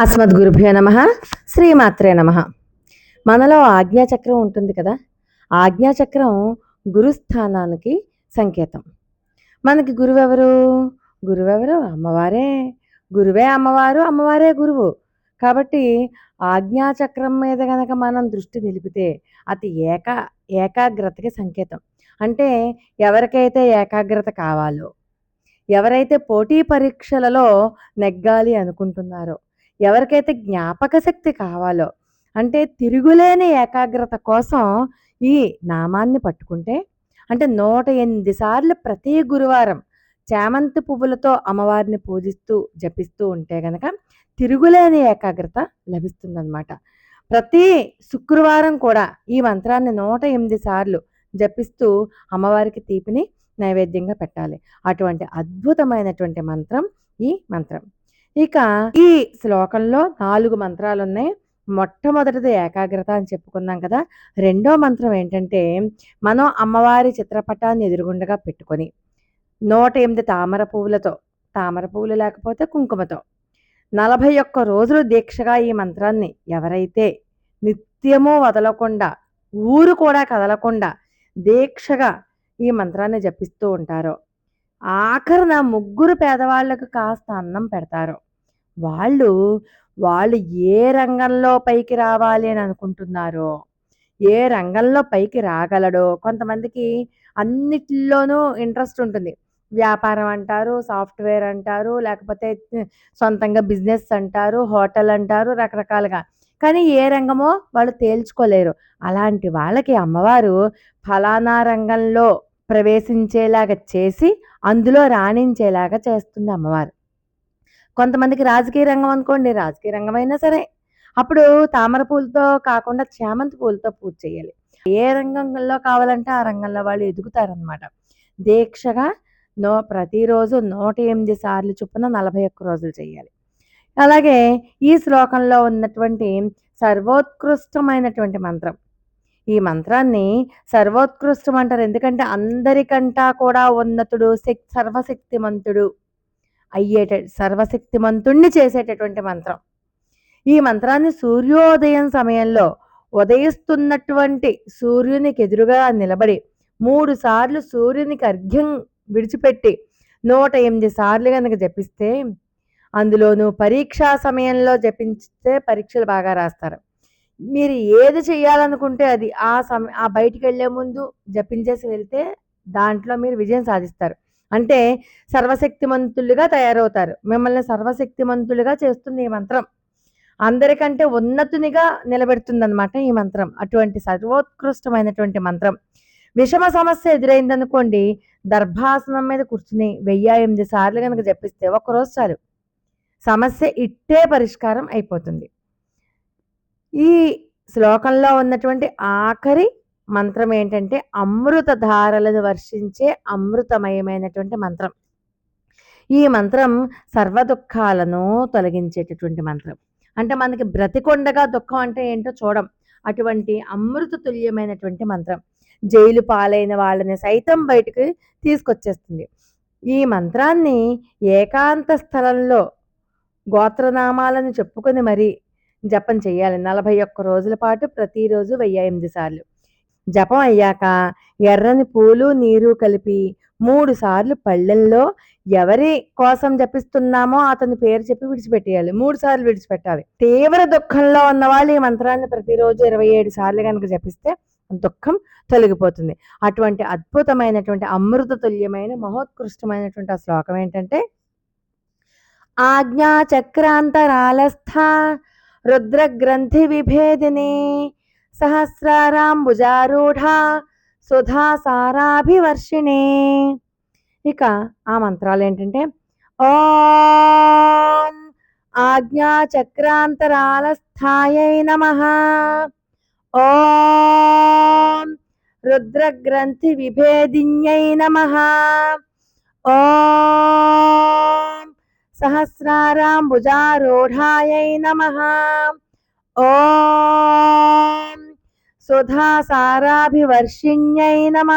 అస్మద్గురుభ్యో నమ. శ్రీమాత్రే నమ. మనలో ఆజ్ఞాచక్రం ఉంటుంది కదా? ఆజ్ఞాచక్రం గురుస్థానానికి సంకేతం. మనకి గురువెవరు? గురువెవరు? అమ్మవారే. గురువే అమ్మవారు అమ్మవారే గురువు. కాబట్టి ఆజ్ఞాచక్రం మీద కనుక మనం దృష్టి నిలిపితే అతి ఏకా ఏకాగ్రతకి సంకేతం. అంటే ఎవరికైతే ఏకాగ్రత కావాలో ఎవరైతే పోటీ పరీక్షలలో నెగ్గాలి అనుకుంటున్నారో ఎవరికైతే జ్ఞాపక శక్తి కావాలో అంటే తిరుగులేని ఏకాగ్రత కోసం ఈ నామాన్ని పట్టుకుంటే అంటే నూట ఎనిమిది సార్లు ప్రతి గురువారం చామంతి పువ్వులతో అమ్మవారిని పూజిస్తూ జపిస్తూ ఉంటే గనక తిరుగులేని ఏకాగ్రత లభిస్తుందన్నమాట. ప్రతి శుక్రవారం కూడా ఈ మంత్రాన్ని నూట ఎనిమిది సార్లు జపిస్తూ అమ్మవారికి తీపిని నైవేద్యంగా పెట్టాలి. అటువంటి అద్భుతమైనటువంటి మంత్రం ఈ మంత్రం. ఇక ఈ శ్లోకంలో నాలుగు మంత్రాలు ఉన్నాయి మొట్టమొదటిది ఏకాగ్రత అని చెప్పుకున్నాం కదా. రెండో మంత్రం ఏంటంటే మనం అమ్మవారి చిత్రపటాన్ని ఎదురుగుండగా పెట్టుకొని నూట ఎనిమిది తామర పువ్వులతో తామర పువ్వులు లేకపోతే కుంకుమతో నలభై ఒక్క రోజులు దీక్షగా ఈ మంత్రాన్ని ఎవరైతే నిత్యము వదలకుండా ఊరు కూడా కదలకుండా దీక్షగా ఈ మంత్రాన్ని జపిస్తూ ఉంటారో ఆఖరిన ముగ్గురు పేదవాళ్ళకు కాస్త అన్నం పెడతారు. వాళ్ళు వాళ్ళు ఏ రంగంలో పైకి రావాలి అని అనుకుంటున్నారో ఏ రంగంలో పైకి రాగలడో కొంతమందికి అన్నిటిలోనూ ఇంట్రెస్ట్ ఉంటుంది. వ్యాపారం అంటారు సాఫ్ట్వేర్ అంటారు లేకపోతే సొంతంగా బిజినెస్ అంటారు హోటల్ అంటారు రకరకాలుగా. కానీ ఏ రంగమో వాళ్ళు తేల్చుకోలేరు. అలాంటి వాళ్ళకి అమ్మవారు ఫలానా రంగంలో ప్రవేశించేలాగా చేసి అందులో రాణించేలాగా చేస్తుంది అమ్మవారు. కొంతమందికి రాజకీయ రంగం అనుకోండి రాజకీయ రంగం అయినా సరే అప్పుడు తామర పూలతో కాకుండా చామంతి పూలతో పూజ చేయాలి. ఏ రంగంలో కావాలంటే ఆ రంగంలో వాళ్ళు ఎదుగుతారనమాట దీక్షగా నో ప్రతిరోజు నూట ఎనిమిది సార్లు చొప్పున నలభై ఒక్క రోజులు చేయాలి. అలాగే ఈ శ్లోకంలో ఉన్నటువంటి సర్వోత్కృష్టమైనటువంటి మంత్రం ఈ మంత్రాన్ని సర్వోత్కృష్టం అంటారు ఎందుకంటే అందరికంటా కూడా ఉన్నతుడు శక్ సర్వశక్తిమంతుడు అయ్యేట సర్వశక్తిమంతుణ్ణి చేసేటటువంటి మంత్రం. ఈ మంత్రాన్ని సూర్యోదయం సమయంలో ఉదయిస్తున్నటువంటి సూర్యునికి ఎదురుగా నిలబడి మూడు సార్లు సూర్యునికి అర్ఘ్యం విడిచిపెట్టి నూట ఎనిమిది సార్లు కనుక జపిస్తే అందులోనూ పరీక్షా సమయంలో జపించితే పరీక్షలు బాగా రాస్తారు. మీరు ఏది చేయాలనుకుంటే అది ఆ సమ ఆ బయటికి వెళ్ళే ముందు జపించేసి వెళ్తే దాంట్లో మీరు విజయం సాధిస్తారు. అంటే సర్వశక్తిమంతులుగా తయారవుతారు. మిమ్మల్ని సర్వశక్తిమంతులుగా చేస్తుంది ఈ మంత్రం. అందరికంటే ఉన్నతునిగా నిలబెడుతుందన్నమాట ఈ మంత్రం. అటువంటి సర్వోత్కృష్టమైనటువంటి మంత్రం. విషమ సమస్య ఎదురైందనుకోండి దర్భాసనం మీద కూర్చుని వెయ్యి ఎనిమిది సార్లు కనుక జపిస్తే ఒక్కరోజు చాలు. సమస్య ఇట్టే పరిష్కారం అయిపోతుంది. ఈ శ్లోకంలో ఉన్నటువంటి ఆఖరి మంత్రం ఏంటంటే అమృత ధారలను వర్షించే అమృతమయమైనటువంటి మంత్రం. ఈ మంత్రం సర్వ దుఃఖాలను తొలగించేటటువంటి మంత్రం. అంటే మనకి బ్రతికొండగా దుఃఖం అంటే ఏంటో చూడం. అటువంటి అమృత తుల్యమైనటువంటి మంత్రం జైలు పాలైన వాళ్ళని సైతం బయటకు తీసుకొచ్చేస్తుంది. ఈ మంత్రాన్ని ఏకాంత స్థలంలో గోత్రనామాలను చెప్పుకొని మరి జపం చేయాలి. నలభై ఒక్క రోజుల పాటు ప్రతిరోజు వెయ్యి ఎనిమిది సార్లు. జపం అయ్యాక ఎర్రని పూలు నీరు కలిపి మూడు సార్లు పళ్ళెల్లో ఎవరి కోసం జపిస్తున్నామో అతని పేరు చెప్పి విడిచిపెట్టేయాలి. మూడు సార్లు విడిచిపెట్టాలి. తీవ్ర దుఃఖంలో ఉన్న వాళ్ళు ఈ మంత్రాన్ని ప్రతిరోజు ఇరవై ఏడు సార్లు కనుక జపిస్తే దుఃఖం తొలగిపోతుంది. అటువంటి అద్భుతమైనటువంటి అమృత తుల్యమైన మహోత్కృష్టమైనటువంటి ఆ శ్లోకం ఏంటంటే ఆజ్ఞా చక్రాంతరాలస్థ రుద్రగ్రంథి విభేదిని సహస్రారాంబుజారూఢ సుధా సారాభివర్షిణి ఇక ఆ మంత్రాలు ఏంటంటే ఓం ఆజ్ఞా చక్రాంతరాలస్థాయై నమ. ఓం రుద్రగ్రంథి విభేదిన్యై నమ. ఓం సహస్రారాంబుజారూఢాయై నమ. ఓం సుధా సారాభివర్షిణ్యై నమ.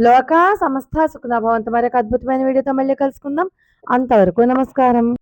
లోకా సమస్త సుఖన భవంతు మరొక అద్భుతమైన వీడియోతో మళ్ళీ కలుసుకుందాం. అంతవరకు నమస్కారం.